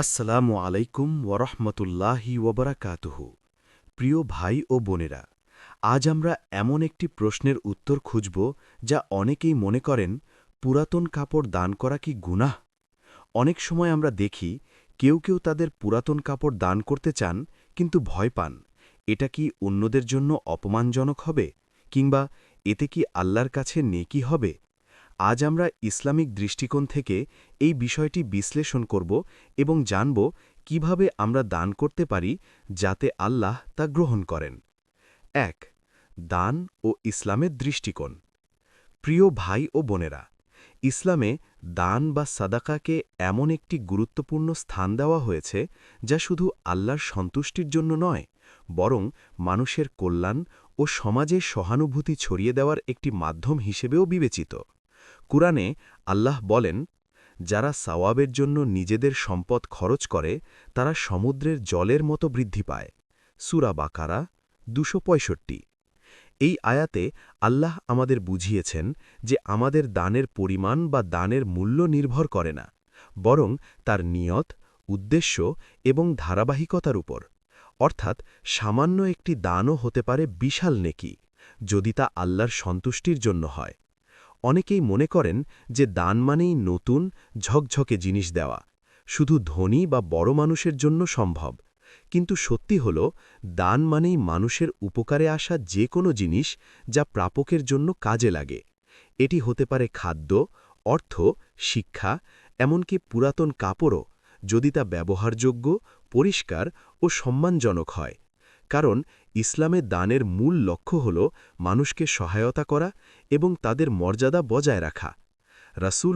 আসসালামু আলাইকুম ওরহমতুল্লাহি ওবরাকাতুহু প্রিয় ভাই ও বোনেরা, আজ আমরা এমন একটি প্রশ্নের উত্তর খুঁজব যা অনেকেই মনে করেন, পুরাতন কাপড় দান করা কি গুনাহ? অনেক সময় আমরা দেখি, কেউ কেউ তাদের পুরাতন কাপড় দান করতে চান, কিন্তু ভয় পান। এটা কি অন্যদের জন্য অপমানজনক হবে, কিংবা এতে কি আল্লাহর কাছে নেকি হবে? আজ আমরা ইসলামিক দৃষ্টিকোণ থেকে এই বিষয়টি বিশ্লেষণ করব এবং জানব কীভাবে আমরা দান করতে পারি যাতে আল্লাহ তা গ্রহণ করেন। এক, দান ও ইসলামের দৃষ্টিকোণ। প্রিয় ভাই ও বোনেরা, ইসলামে দান বা সাদাকাকে এমন একটি গুরুত্বপূর্ণ স্থান দেওয়া হয়েছে যা শুধু আল্লাহর সন্তুষ্টির জন্য নয়, বরং মানুষের কল্যাণ ও সমাজে সহানুভূতি ছড়িয়ে দেওয়ার একটি মাধ্যম হিসেবেও বিবেচিত। কুরআনে আল্লাহ বলেন, যারা সাওয়াবের জন্য নিজেদের সম্পদ খরচ করে, তারা সমুদ্রের জলের মতো বৃদ্ধি পায়। সুরা বাকারা দুশো এই আয়াতে আল্লাহ আমাদের বুঝিয়েছেন যে আমাদের দানের পরিমাণ বা দানের মূল্য নির্ভর করে না, বরং তার নিয়ত, উদ্দেশ্য এবং ধারাবাহিকতার উপর। অর্থাৎ সামান্য একটি দানও হতে পারে বিশাল নেকি, যদি তা আল্লাহর সন্তুষ্টির জন্য হয়। অনেকেই মনে করেন যে দান মানেই নতুন, ঝকঝকে জিনিস দেওয়া। শুধু ধনী বা বড় মানুষের জন্য সম্ভব। কিন্তু সত্যি হল, দান মানেই মানুষের উপকারে আসা যে কোনো জিনিস যা প্রাপকের জন্য কাজে লাগে। এটি হতে পারে খাদ্য, অর্থ, শিক্ষা, এমনকি পুরাতন কাপড়ও, যদি তা ব্যবহারযোগ্য, পরিষ্কার ও সম্মানজনক হয়। কারণ ইসলামে দানের মূল লক্ষ্য হল মানুষকে সহায়তা করা এবং তাদের মর্যাদা বজায় রাখা।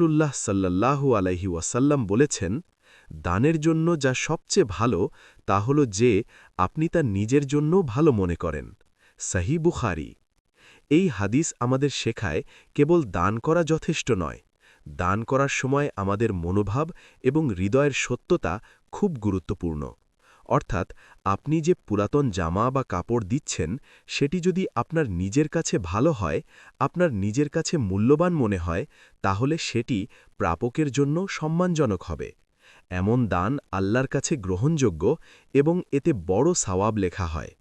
উল্লাহ সাল্লাল্লাহু আলাইহি ওয়াসাল্লাম বলেছেন, দানের জন্য যা সবচেয়ে ভালো তা হল যে আপনি তা নিজের জন্য ভালো মনে করেন। সাহি বুখারি। এই হাদিস আমাদের শেখায় কেবল দান করা যথেষ্ট নয়। দান করার সময় আমাদের মনোভাব এবং হৃদয়ের সত্যতা খুব গুরুত্বপূর্ণ। অর্থাৎ আপনি যে পুরাতন জামা বা কাপড় দিচ্ছেন, সেটি যদি আপনার নিজের কাছে ভালো হয়, আপনার নিজের কাছে মূল্যবান মনে হয়, তাহলে সেটি প্রাপকের জন্য সম্মানজনক হবে। এমন দান আল্লাহর কাছে গ্রহণযোগ্য এবং এতে বড় সওয়াব লেখা হয়।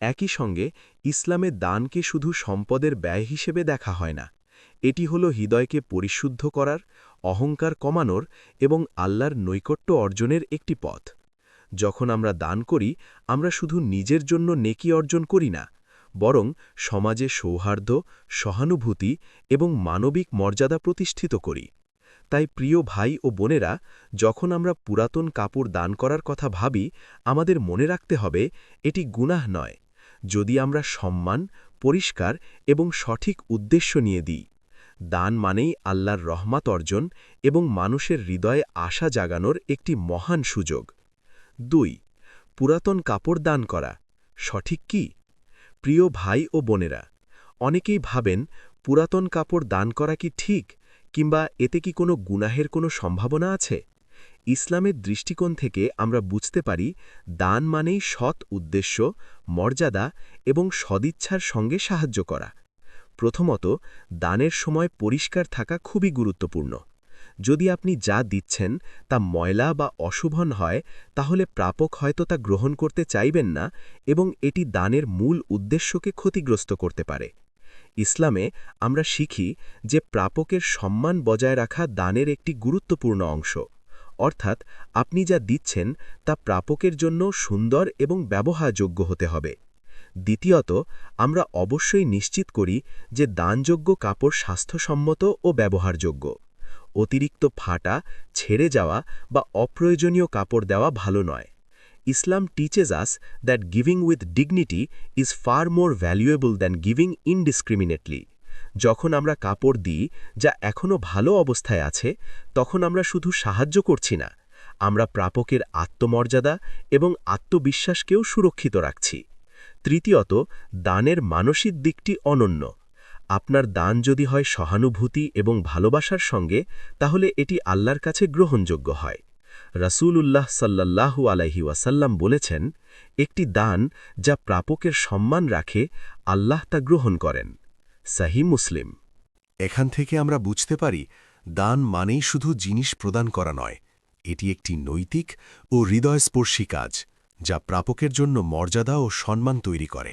একই সঙ্গে ইসলামে দানকে শুধু সম্পদের ব্যয় হিসেবে দেখা হয় না, এটি হল হৃদয়কে পরিশুদ্ধ করার, অহংকার কমানোর এবং আল্লাহর নৈকট্য অর্জনের একটি পথ। যখন আমরা দান করি, আমরা শুধু নিজের জন্য নেকি অর্জন করি না, বরং সমাজে সৌহার্দ্য, সহানুভূতি এবং মানবিক মর্যাদা প্রতিষ্ঠিত করি। তাই প্রিয় ভাই ও বোনেরা, যখন আমরা পুরাতন কাপড় দান করার কথা ভাবি, আমাদের মনে রাখতে হবে, এটি গুনাহ নয়। যদি আমরা সম্মান, পরিষ্কার এবং সঠিক উদ্দেশ্য নিয়ে দিই, দান মানেই আল্লাহর রহমাত অর্জন এবং মানুষের হৃদয়ে আশা জাগানোর একটি মহান সুযোগ। দুই, পুরাতন কাপড় দান করা, সঠিক কি? প্রিয় ভাই ও বোনেরা, অনেকেই ভাবেন পুরাতন কাপড় দান করা কি ঠিক, কিংবা এতে কি কোনো গুনাহের কোনো সম্ভাবনা আছে? ইসলামের দৃষ্টিকোণ থেকে আমরা বুঝতে পারি, দান মানেই সৎ উদ্দেশ্য, মর্যাদা এবং সদিচ্ছার সঙ্গে সাহায্য করা। প্রথমত, দানের সময় পরিষ্কার থাকা খুবই গুরুত্বপূর্ণ। যদি আপনি যা দিচ্ছেন তা ময়লা বা অশুভন হয়, তাহলে প্রাপক হয়তো তা গ্রহণ করতে চাইবেন না এবং এটি দানের মূল উদ্দেশ্যকে ক্ষতিগ্রস্ত করতে পারে। ইসলামে আমরা শিখি যে প্রাপকের সম্মান বজায় রাখা দানের একটি গুরুত্বপূর্ণ অংশ। অর্থাৎ আপনি যা দিচ্ছেন তা প্রাপকের জন্য সুন্দর এবং ব্যবহারযোগ্য হতে হবে। দ্বিতীয়ত, আমরা অবশ্যই নিশ্চিত করি যে দানযোগ্য কাপড় স্বাস্থ্যসম্মত ও ব্যবহারযোগ্য। অতিরিক্ত ফাটা, ছেড়ে যাওয়া বা অপ্রয়োজনীয় কাপড় দেওয়া ভালো নয়। Islam teaches us that giving with dignity is far more valuable than giving indiscriminately যখন আমরা কাপড় দিই, যা এখনও ভালো অবস্থায় আছে, তখন আমরা শুধু সাহায্য করছি না। আমরা প্রাপকের আত্মমর্যাদা এবং আত্মবিশ্বাসকেও সুরক্ষিত রাখছি। তৃতীয়ত, দানের মানসিক দিকটি অনন্য। আপনার দান যদি হয় সহানুভূতি এবং ভালোবাসার সঙ্গে, তাহলে এটি আল্লাহর কাছে গ্রহণযোগ্য হয়। উল্লাহ সাল্লাল্লাহু আলাইহি ওয়াসাল্লাম বলেছেন, একটি দান যা প্রাপকের সম্মান রাখে, আল্লাহ তা গ্রহণ করেন। সাহি মুসলিম। এখান থেকে আমরা বুঝতে পারি, দান মানেই শুধু জিনিস প্রদান করা নয়, এটি একটি নৈতিক ও হৃদয়স্পর্শী কাজ, যা প্রাপকের জন্য মর্যাদা ও সম্মান তৈরি করে।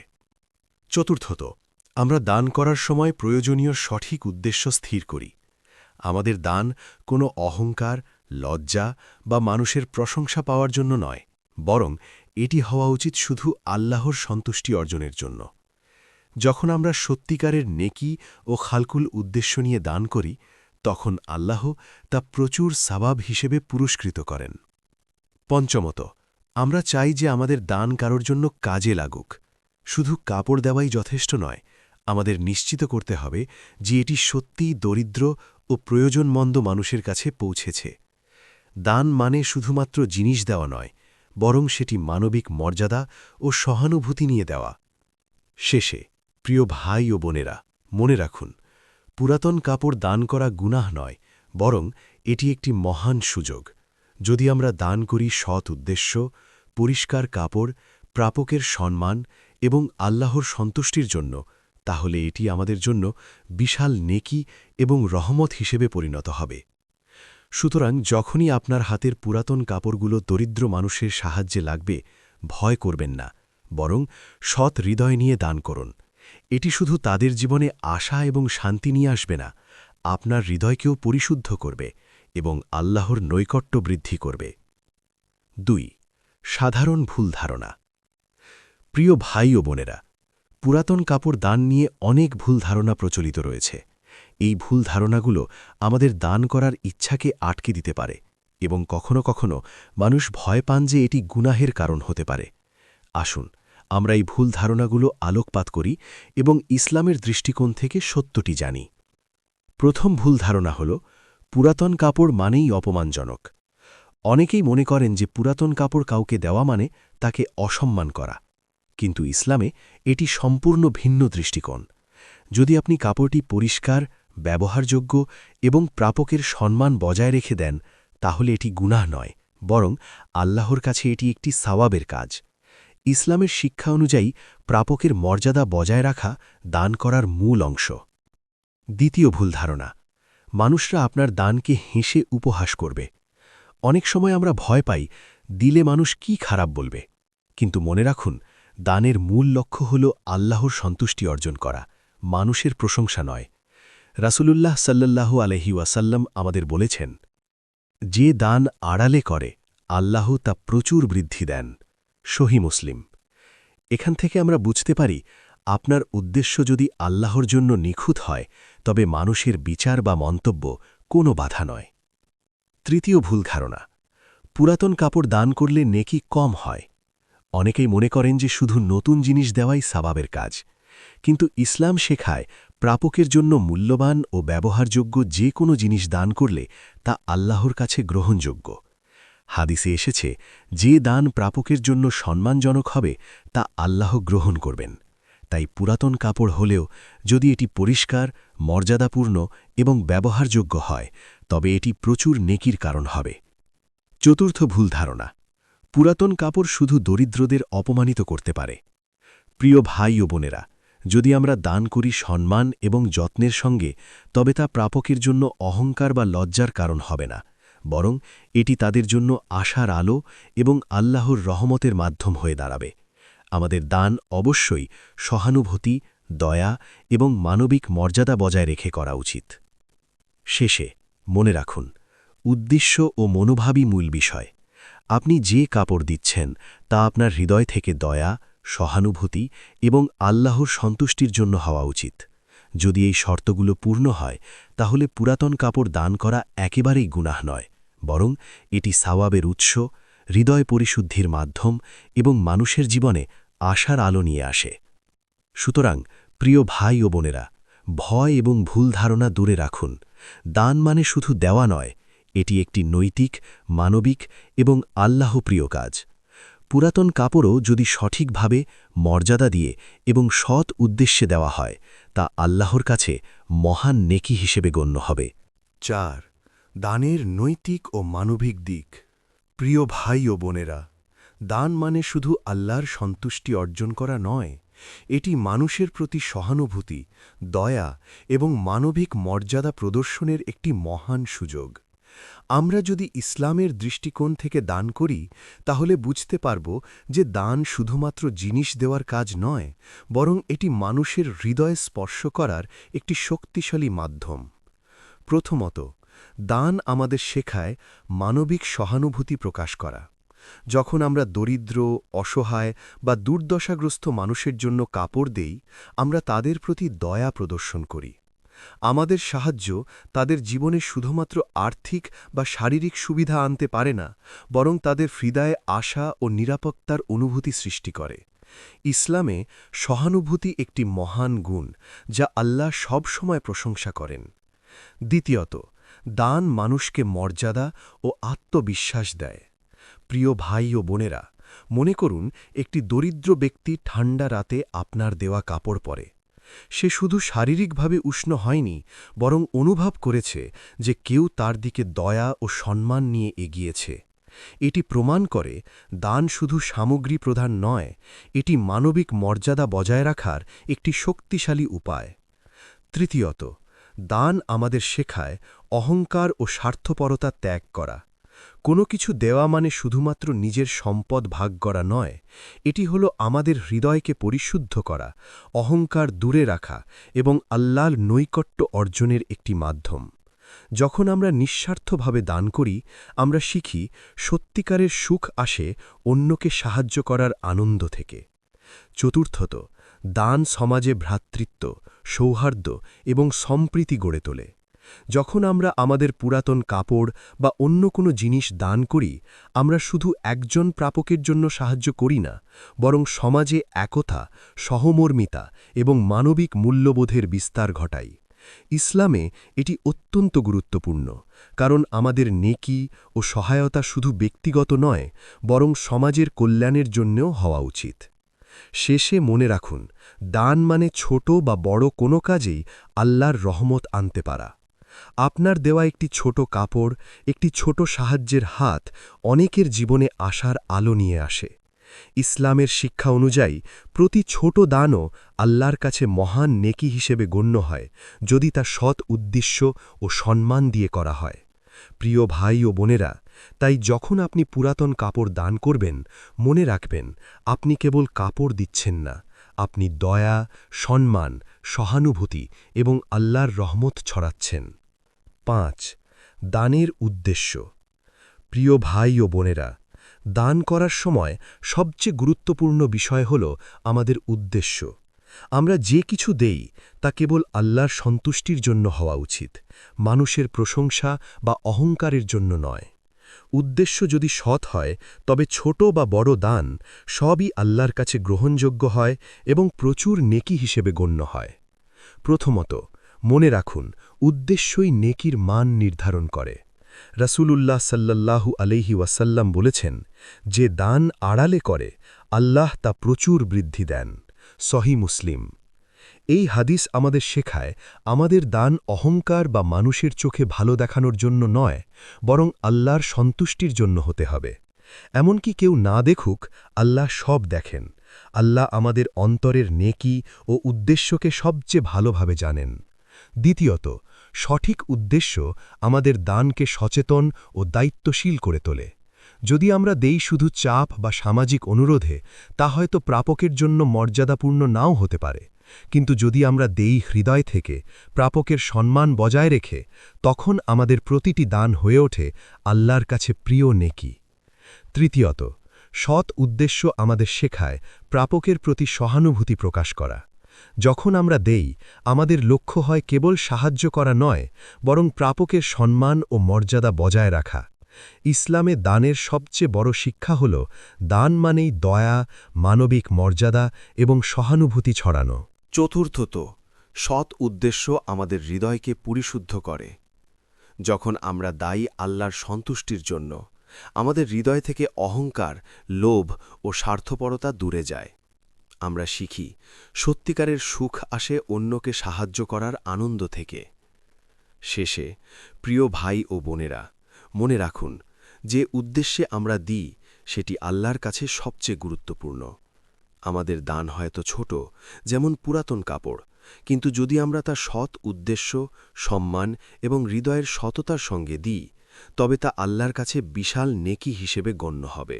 চতুর্থত আমরা দান করার সময় প্রয়োজনীয় সঠিক উদ্দেশ্য স্থির করি। আমাদের দান কোনো অহংকার, লজ্জা বা মানুষের প্রশংসা পাওয়ার জন্য নয়, বরং এটি হওয়া উচিত শুধু আল্লাহর সন্তুষ্টি অর্জনের জন্য। যখন আমরা সত্যিকারের নেকি ও খালকুল উদ্দেশ্য নিয়ে দান করি, তখন আল্লাহ তা প্রচুর সাবাব হিসেবে পুরস্কৃত করেন। পঞ্চমত, আমরা চাই যে আমাদের দান কারোর জন্য কাজে লাগুক। শুধু কাপড় দেওয়াই যথেষ্ট নয় আমাদের নিশ্চিত করতে হবে যে এটি সত্যিই দরিদ্র ও প্রয়োজনমন্দ মানুষের কাছে পৌঁছেছে। দান মানে শুধুমাত্র জিনিস দেওয়া নয়, বরং সেটি মানবিক মর্যাদা ও সহানুভূতি নিয়ে দেওয়া। শেষে, প্রিয় ভাই ও বোনেরা, মনে রাখুন, পুরাতন কাপড় দান করা গুনাহ নয়, বরং এটি একটি মহান সুযোগ। যদি আমরা দান করি সৎ উদ্দেশ্য, পরিষ্কার কাপড়, প্রাপকের সম্মান এবং আল্লাহর সন্তুষ্টির জন্য তাহলে এটি আমাদের জন্য বিশাল নেকি এবং রহমত হিসেবে পরিণত হবে। সুতরাং যখনই আপনার হাতের পুরাতন কাপড়গুলো দরিদ্র মানুষের সাহায্যে লাগবে, ভয় করবেন না, বরং সৎ হৃদয় নিয়ে দান করুন। এটি শুধু তাদের জীবনে আশা এবং শান্তি নিয়ে আসবে না, আপনার হৃদয়কেও পরিশুদ্ধ করবে এবং আল্লাহর নৈকট্য বৃদ্ধি করবে। দুই, সাধারণ ভুল ধারণা। প্রিয় ভাই ও বোনেরা পুরাতন কাপড় দান নিয়ে অনেক ভুল ধারণা প্রচলিত রয়েছে। এই ভুল ধারণাগুলো আমাদের দান করার ইচ্ছাকে আটকে দিতে পারে এবং কখনো কখনো মানুষ ভয় পান যে এটি গুনাহের কারণ হতে পারে। আসুন, আমরা এই ভুল ধারণাগুলো আলোকপাত করি এবং ইসলামের দৃষ্টিকোণ থেকে সত্যটি জানি। প্রথম ভুল ধারণা হল, পুরাতন কাপড় মানেই অপমানজনক। অনেকেই মনে করেন যে পুরাতন কাপড় কাউকে দেওয়া মানে তাকে অসম্মান করা। কিন্তু ইসলামে এটি সম্পূর্ণ ভিন্ন দৃষ্টিকোণ। যদি আপনি কাপড়টি পরিষ্কার, ব্যবহারযোগ্য এবং প্রাপকের সম্মান বজায় রেখে দেন, তাহলে এটি গুনাহ নয়, বরং আল্লাহর কাছে এটি একটি সাওয়াবের কাজ। ইসলামের শিক্ষা অনুযায়ী প্রাপকের মর্যাদা বজায় রাখা দান করার মূল অংশ। দ্বিতীয় ভুল ধারণা, মানুষরা আপনার দানকে হেসে উপহাস করবে। অনেক সময় আমরা ভয় পাই, দিলে মানুষ কি খারাপ বলবে। কিন্তু মনে রাখুন দানের মূল লক্ষ্য হল আল্লাহর সন্তুষ্টি অর্জন করা, মানুষের প্রশংসা নয়। রাসূলুল্লাহ সাল্লাল্লাহু আলহি ওয়াসাল্লাম আমাদের বলেছেন, যে দান আড়ালে করে, আল্লাহ তা প্রচুর বৃদ্ধি দেন। সহি মুসলিম। এখান থেকে আমরা বুঝতে পারি, আপনার উদ্দেশ্য যদি আল্লাহর জন্য নিখুঁত হয়, তবে মানুষের বিচার বা মন্তব্য কোনো বাধা নয়। তৃতীয় ভুল ধারণা, পুরাতন কাপড় দান করলে নেকি কম হয়। অনেকেই মনে করেন যে শুধু নতুন জিনিস দেওয়াই সাবাবের কাজ। কিন্তু ইসলাম শেখায় প্রাপকের জন্য মূল্যবান ও ব্যবহারযোগ্য যে কোনো জিনিস দান করলে তা আল্লাহর কাছে গ্রহণযোগ্য। হাদিসে এসেছে, যে দান প্রাপকের জন্য সম্মানজনক হবে, তা আল্লাহ গ্রহণ করবেন। তাই পুরাতন কাপড় হলেও যদি এটি পরিষ্কার, মর্যাদাপূর্ণ এবং ব্যবহারযোগ্য হয়, তবে এটি প্রচুর নেকির কারণ হবে। চতুর্থ ভুল ধারণা পুরাতন কাপড় শুধু দরিদ্রদের অপমানিত করতে পারে। প্রিয় ভাই ও বোনেরা, যদি আমরা দান করি সম্মান এবং যত্নের সঙ্গে, তবে তা প্রাপকের জন্য অহংকার বা লজ্জার কারণ হবে না, বরং এটি তাদের জন্য আশার আলো এবং আল্লাহর রহমতের মাধ্যম হয়ে দাঁড়াবে। আমাদের দান অবশ্যই সহানুভূতি, দয়া এবং মানবিক মর্যাদা বজায় রেখে করা উচিত। শেষে মনে রাখুন, উদ্দেশ্য ও মনোভাবই মূল বিষয়। আপনি যে কাপড় দিচ্ছেন, তা আপনার হৃদয় থেকে দয়া, সহানুভূতি এবং আল্লাহর সন্তুষ্টির জন্য হওয়া উচিত। যদি এই শর্তগুলো পূর্ণ হয়, তাহলে পুরাতন কাপড় দান করা একেবারেই গুনাহ নয়, বরং এটি সাওয়াবের উৎস, হৃদয় পরিশুদ্ধির মাধ্যম এবং মানুষের জীবনে আশার আলো নিয়ে আসে। সুতরাং, প্রিয় ভাই ও বোনেরা, ভয় এবং ভুল ধারণা দূরে রাখুন। দান মানে শুধু দেওয়া নয় এটি একটি নৈতিক, মানবিক এবং আল্লাহপ্রিয় কাজ। পুরাতন কাপড়ও যদি সঠিকভাবে মর্যাদা দিয়ে এবং সৎ উদ্দেশ্যে দেওয়া হয়, তা আল্লাহর কাছে মহান নেকি হিসেবে গণ্য হবে। চার, দানের নৈতিক ও মানবিক দিক। প্রিয় ভাই ও বোনেরা, দান মানে শুধু আল্লাহর সন্তুষ্টি অর্জন করা নয়, এটি মানুষের প্রতি সহানুভূতি, দয়া এবং মানবিক মর্যাদা প্রদর্শনের একটি মহান সুযোগ। আমরা যদি ইসলামের দৃষ্টিকোণ থেকে দান করি, তাহলে বুঝতে পারব যে দান শুধুমাত্র জিনিস দেওয়ার কাজ নয়, বরং এটি মানুষের হৃদয়ে স্পর্শ করার একটি শক্তিশালী মাধ্যম। প্রথমত, দান আমাদের শেখায় মানবিক সহানুভূতি প্রকাশ করা। যখন আমরা দরিদ্র, অসহায় বা দুর্দশাগ্রস্ত মানুষের জন্য কাপড় দেই, আমরা তাদের প্রতি দয়া প্রদর্শন করি। আমাদের সাহায্য তাদের জীবনে শুধুমাত্র আর্থিক বা শারীরিক সুবিধা আনতে পারে না, বরং তাদের হৃদয়ে আশা ও নিরাপত্তার অনুভূতি সৃষ্টি করে। ইসলামে সহানুভূতি একটি মহান গুণ, যা আল্লাহ সবসময় প্রশংসা করেন। দ্বিতীয়ত, দান মানুষকে মর্যাদা ও আত্মবিশ্বাস দেয়। প্রিয় ভাই ও বোনেরা, মনে করুন একটি দরিদ্র ব্যক্তি ঠান্ডা রাতে আপনার দেওয়া কাপড় পরে। সে শুধু শারীরিকভাবে উষ্ণ হয়নি, বরং অনুভব করেছে যে কেউ তার দিকে দয়া ও সম্মান নিয়ে এগিয়েছে। এটি প্রমাণ করে দান শুধু সামগ্রী প্রধান নয়, এটি মানবিক মর্যাদা বজায় রাখার একটি শক্তিশালী উপায়। তৃতীয়ত, দান আমাদের শেখায় অহংকার ও স্বার্থপরতা ত্যাগ করা। কোনো কিছু দেওয়া মানে শুধুমাত্র নিজের সম্পদ ভাগ করা নয়, এটি হল আমাদের হৃদয়কে পরিশুদ্ধ করা, অহংকার দূরে রাখা এবং আল্লাহর নৈকট্য অর্জনের একটি মাধ্যম। যখন আমরা নিঃস্বার্থভাবে দান করি, আমরা শিখি সত্যিকারের সুখ আসে অন্যকে সাহায্য করার আনন্দ থেকে। চতুর্থত, দান সমাজে ভ্রাতৃত্ব, সৌহার্দ্য এবং সম্প্রীতি গড়ে তোলে। যখন আমরা আমাদের পুরাতন কাপড় বা অন্য কোনো জিনিস দান করি, আমরা শুধু একজন প্রাপকের জন্য সাহায্য করি না, বরং সমাজে একতা, সহমর্মিতা এবং মানবিক মূল্যবোধের বিস্তার ঘটাই। ইসলামে এটি অত্যন্ত গুরুত্বপূর্ণ, কারণ আমাদের নেকি ও সহায়তা শুধু ব্যক্তিগত নয়, বরং সমাজের কল্যাণের জন্যও হওয়া উচিত। শেষে মনে রাখুন, দান মানে ছোট বা বড় কোনো কাজেই আল্লাহর রহমত আনতে পারা। আপনার দেওয়া একটি ছোট কাপড়, একটি ছোট সাহায্যের হাত অনেকের জীবনে আশার আলো নিয়ে আসে। ইসলামের শিক্ষা অনুযায়ী, প্রতি ছোট দানও আল্লাহর কাছে মহান নেকি হিসেবে গণ্য হয়, যদি তা সৎ উদ্দেশ্য ও সম্মান দিয়ে করা হয়। প্রিয় ভাই ও বোনেরা, তাই যখন আপনি পুরাতন কাপড় দান করবেন, মনে রাখবেন, আপনি কেবল কাপড় দিচ্ছেন না, আপনি দয়া, সম্মান, সহানুভূতি এবং আল্লাহর রহমত ছড়াচ্ছেন। পাঁচ, দানের উদ্দেশ্য। প্রিয় ভাই ও বোনেরা, দান করার সময় সবচেয়ে গুরুত্বপূর্ণ বিষয় হল আমাদের উদ্দেশ্য। আমরা যে কিছু দেই তা কেবল আল্লাহর সন্তুষ্টির জন্য হওয়া উচিত, মানুষের প্রশংসা বা অহংকারের জন্য নয়। উদ্দেশ্য যদি সৎ হয়, তবে ছোট বা বড় দান সবই আল্লাহর কাছে গ্রহণযোগ্য হয় এবং প্রচুর নেকি হিসেবে গণ্য হয়। প্রথমত মনে রাখুন, উদ্দেশ্যই নেকির মান নির্ধারণ করে। রাসূলুল্লাহ সাল্লাল্লাহু আলহি ওয়াসাল্লাম বলেছেন, যে দান আড়ালে করে, আল্লাহ তা প্রচুর বৃদ্ধি দেন। সহি মুসলিম। এই হাদিস আমাদের শেখায়, আমাদের দান অহংকার বা মানুষের চোখে ভালো দেখানোর জন্য নয়, বরং আল্লাহর সন্তুষ্টির জন্য হতে হবে। এমনকি কেউ না দেখুক, আল্লাহ সব দেখেন। আল্লাহ আমাদের অন্তরের নেকি ও উদ্দেশ্যকে সবচেয়ে ভালোভাবে জানেন। দ্বিতীয়ত, সঠিক উদ্দেশ্য আমাদের দানকে সচেতন ও দায়িত্বশীল করে তোলে। যদি আমরা দেই শুধু চাপ বা সামাজিক অনুরোধে, তা হয়তো প্রাপকের জন্য মর্যাদাপূর্ণ নাও হতে পারে। কিন্তু যদি আমরা দেই হৃদয় থেকে, প্রাপকের সম্মান বজায় রেখে, তখন আমাদের প্রতিটি দান হয়ে ওঠে আল্লাহর কাছে প্রিয় নেকি। তৃতীয়ত, সৎ উদ্দেশ্য আমাদের শেখায় প্রাপকের প্রতি সহানুভূতি প্রকাশ করা। যখন আমরা দেই, আমাদের লক্ষ্য হয় কেবল সাহায্য করা নয়, বরং প্রাপকের সম্মান ও মর্যাদা বজায় রাখা। ইসলামে দানের সবচেয়ে বড় শিক্ষা হল, দান মানেই দয়া, মানবিক মর্যাদা এবং সহানুভূতি ছড়ানো। চতুর্থত, সৎ উদ্দেশ্য আমাদের হৃদয়কে পরিশুদ্ধ করে। যখন আমরা দায়ী আল্লাহর সন্তুষ্টির জন্য, আমাদের হৃদয় থেকে অহংকার, লোভ ও স্বার্থপরতা দূরে যায়। আমরা শিখি, সত্যিকারের সুখ আসে অন্যকে সাহায্য করার আনন্দ থেকে। শেষে, প্রিয় ভাই ও বোনেরা, মনে রাখুন, যে উদ্দেশ্যে আমরা দিই, সেটি আল্লাহর কাছে সবচেয়ে গুরুত্বপূর্ণ। আমাদের দান হয়তো ছোট, যেমন পুরাতন কাপড়, কিন্তু যদি আমরা তা সৎ উদ্দেশ্য, সম্মান এবং হৃদয়ের সততার সঙ্গে দিই, তবে তা আল্লাহর কাছে বিশাল নেকি হিসেবে গণ্য হবে।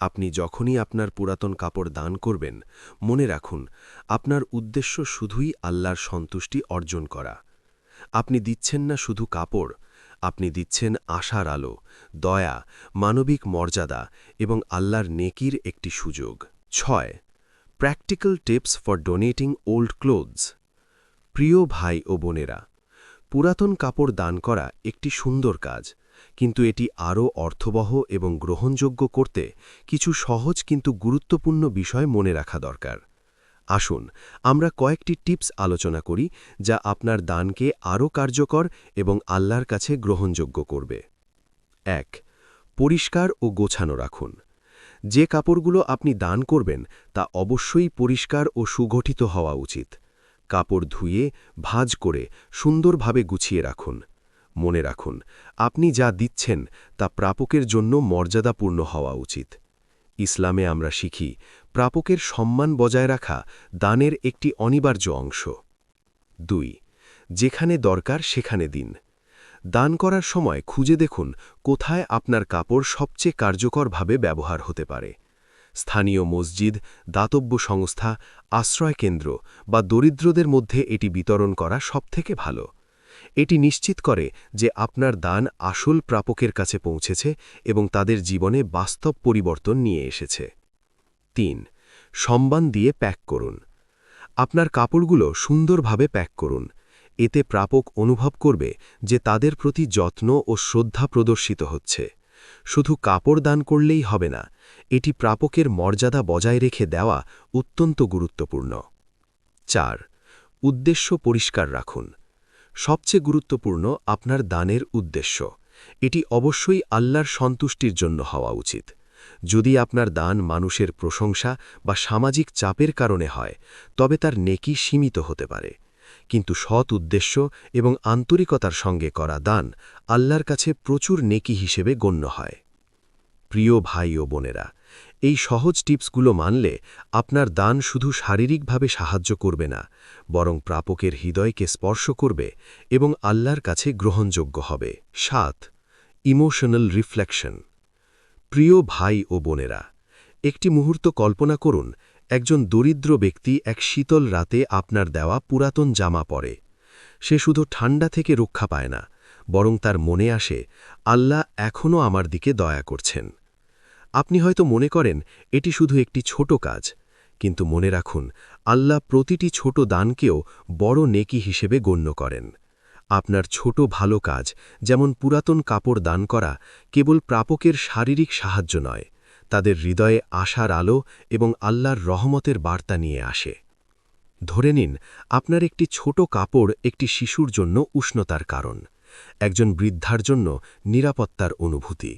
আপনি যখনই আপনার পুরাতন কাপড় দান করবেন, মনে রাখুন, আপনার উদ্দেশ্য শুধুই আল্লাহর সন্তুষ্টি অর্জন করা। আপনি দিচ্ছেন না শুধু কাপড়, আপনি দিচ্ছেন আশার আলো, দয়া, মানবিক মর্যাদা এবং আল্লাহর নেকির একটি সুযোগ। ছয়, practical tips for donating old clothes. প্রিয় ভাই ও বোনেরা, পুরাতন কাপড় দান করা একটি সুন্দর কাজ। কিন্তু এটি আরও অর্থবহ এবং গ্রহণযোগ্য করতে কিছু সহজ কিন্তু গুরুত্বপূর্ণ বিষয় মনে রাখা দরকার। আসুন, আমরা কয়েকটি টিপস আলোচনা করি যা আপনার দানকে আরও কার্যকর এবং আল্লাহর কাছে গ্রহণযোগ্য করবে। এক, পরিষ্কার ও গোছানো রাখুন। যে কাপড়গুলো আপনি দান করবেন তা অবশ্যই পরিষ্কার ও সুগঠিত হওয়া উচিত। কাপড় ধুয়ে, ভাঁজ করে সুন্দরভাবে গুছিয়ে রাখুন। মনে রাখুন, আপনি যা দিচ্ছেন তা প্রাপকের জন্য মর্যাদাপূর্ণ হওয়া উচিত। ইসলামে আমরা শিখি, প্রাপকের সম্মান বজায় রাখা দানের একটি অনিবার্য অংশ। দুই, যেখানে দরকার সেখানে দিন। দান করার সময় খুঁজে দেখুন কোথায় আপনার কাপড় সবচেয়ে কার্যকরভাবে ব্যবহার হতে পারে। স্থানীয় মসজিদ, দাতব্য সংস্থা, আশ্রয়কেন্দ্র বা দরিদ্রদের মধ্যে এটি বিতরণ করা সবথেকে ভালো। এটি নিশ্চিত করে যে আপনার দান আসল প্রাপকের কাছে পৌঁছেছে এবং তাদের জীবনে বাস্তব পরিবর্তন নিয়ে এসেছে। তিন, সম্মান দিয়ে প্যাক করুন। আপনার কাপড়গুলো সুন্দরভাবে প্যাক করুন। এতে প্রাপক অনুভব করবে যে তাদের প্রতি যত্ন ও শ্রদ্ধা প্রদর্শিত হচ্ছে। শুধু কাপড় দান করলেই হবে না, এটি প্রাপকের মর্যাদা বজায় রেখে দেওয়া অত্যন্ত গুরুত্বপূর্ণ। চার, উদ্দেশ্য পরিষ্কার রাখুন। সবচেয়ে গুরুত্বপূর্ণ আপনার দানের উদ্দেশ্য। এটি অবশ্যই আল্লাহর সন্তুষ্টির জন্য হওয়া উচিত। যদি আপনার দান মানুষের প্রশংসা বা সামাজিক চাপের কারণে হয়, তবে তার নেকি সীমিত হতে পারে। কিন্তু সৎ উদ্দেশ্য এবং আন্তরিকতার সঙ্গে করা দান আল্লাহর কাছে প্রচুর নেকি হিসেবে গণ্য হয়। প্রিয় ভাই ও বোনেরা এই সহজ টিপসগুলো মানলে আপনার দান শুধু শারীরিকভাবে সাহায্য করবে না, বরং প্রাপকের হৃদয়কে স্পর্শ করবে এবং আল্লাহর কাছে গ্রহণযোগ্য হবে। সাত, ইমোশনাল রিফ্লেকশন। প্রিয় ভাই ও বোনেরা, একটি মুহূর্ত কল্পনা করুন, একজন দরিদ্র ব্যক্তি এক শীতল রাতে আপনার দেওয়া পুরাতন জামা পরে। সে শুধু ঠান্ডা থেকে রক্ষা পায় না, বরং তার মনে আসে, আল্লাহ এখনও আমার দিকে দয়া করছেন। আপনি হয়তো মনে করেন, এটি শুধু একটি ছোট কাজ। কিন্তু মনে রাখুন, আল্লাহ প্রতিটি ছোট দানকেও বড় নেকি হিসেবে গণ্য করেন। আপনার ছোট ভালো কাজ, যেমন পুরাতন কাপড় দান করা, কেবল প্রাপকের শারীরিক সাহায্য নয়, তাদের হৃদয়ে আশার আলো এবং আল্লাহর রহমতের বার্তা নিয়ে আসে। ধরে নিন, আপনার একটি ছোট কাপড় একটি শিশুর জন্য উষ্ণতার কারণ, একজন বৃদ্ধার জন্য নিরাপত্তার অনুভূতি।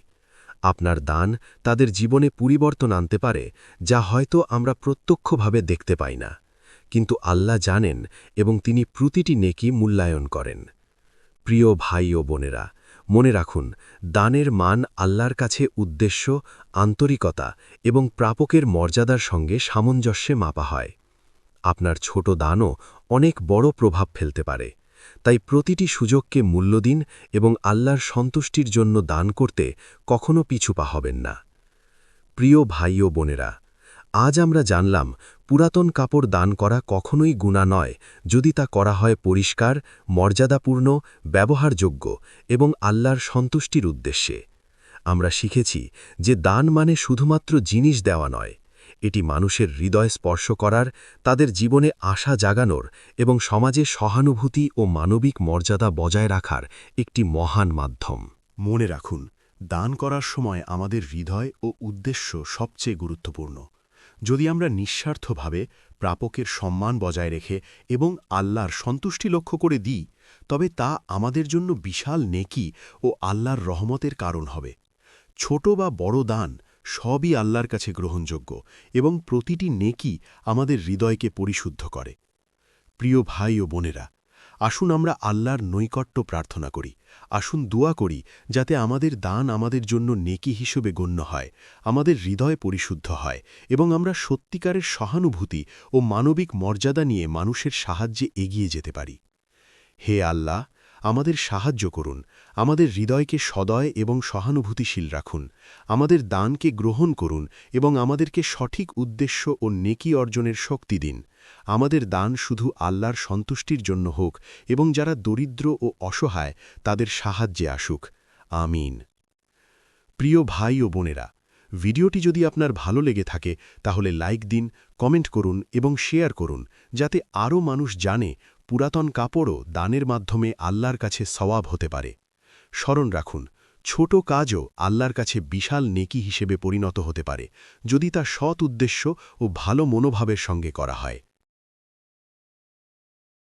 আপনার দান তাদের জীবনে পরিবর্তন আনতে পারে, যা হয়তো আমরা প্রত্যক্ষভাবে দেখতে পাই না। কিন্তু আল্লাহ জানেন এবং তিনি প্রতিটি নেকি মূল্যায়ন করেন। প্রিয় ভাই ও বোনেরা, মনে রাখুন, দানের মান আল্লাহর কাছে উদ্দেশ্য, আন্তরিকতা এবং প্রাপকের মর্যাদার সঙ্গে সামঞ্জস্যে মাপা হয়। আপনার ছোট দানও অনেক বড় প্রভাব ফেলতে পারে। তাই প্রতিটি সুযোগকে মূল্য দিন এবং আল্লাহর সন্তুষ্টির জন্য দান করতে কখনো পিছুপা হবেন না। প্রিয় ভাই ও বোনেরা, আজ আমরা জানলাম পুরাতন কাপড় দান করা কখনোই গুণা নয় যদি তা করা হয় পরিষ্কার, মর্যাদাপূর্ণ, ব্যবহারযোগ্য এবং আল্লাহর সন্তুষ্টির উদ্দেশ্যে। আমরা শিখেছি যে দান মানে শুধুমাত্র জিনিস দেওয়া নয় এটি মানুষের হৃদয় স্পর্শ করার, তাদের জীবনে আশা জাগানোর এবং সমাজে সহানুভূতি ও মানবিক মর্যাদা বজায় রাখার একটি মহান মাধ্যম। মনে রাখুন, দান করার সময় আমাদের হৃদয় ও উদ্দেশ্য সবচেয়ে গুরুত্বপূর্ণ। যদি আমরা নিঃস্বার্থভাবে প্রাপকের সম্মান বজায় রেখে এবং আল্লাহর সন্তুষ্টি লক্ষ্য করে দিই, তবে তা আমাদের জন্য বিশাল নেকি ও আল্লাহর রহমতের কারণ হবে। ছোট বা বড় দান সবই আল্লাহর কাছে গ্রহণযোগ্য এবং প্রতিটি নেকি আমাদের হৃদয়কে পরিশুদ্ধ করে। প্রিয় ভাই ও বোনেরা, আসুন আমরা আল্লাহর নৈকট্য প্রার্থনা করি। আসুন দোয়া করি যাতে আমাদের দান আমাদের জন্য নেকি হিসেবে গণ্য হয়, আমাদের হৃদয় পরিশুদ্ধ হয় এবং আমরা সত্যিকারের সহানুভূতি ও মানবিক মর্যাদা নিয়ে মানুষের সাহায্যে এগিয়ে যেতে পারি। হে আল্লাহ, আমাদের সাহায্য করুন আমাদের হৃদয়কে সদয় এবং সহানুভূতিশীল রাখুন। আমাদের দানকে গ্রহণ করুন এবং আমাদেরকে সঠিক উদ্দেশ্য ও নেকি অর্জনের শক্তি দিন। আমাদের দান শুধু আল্লাহর সন্তুষ্টির জন্য হোক এবং যারা দরিদ্র ও অসহায়, তাদের সাহায্যে আসুক। আমিন। প্রিয় ভাই ও বোনেরা, ভিডিওটি যদি আপনার ভালো লেগে থাকে, তাহলে লাইক দিন, কমেন্ট করুন এবং শেয়ার করুন, যাতে আরও মানুষ জানে পুরাতন কাপড়ও দানের মাধ্যমে আল্লাহর কাছে সওয়াব হতে পারে। স্মরণ রাখুন, ছোট কাজও আল্লাহর কাছে বিশাল নেকি হিসেবে পরিণত হতে পারে যদি তা সৎ উদ্দেশ্য ও ভালো মনোভাবের সঙ্গে করা হয়।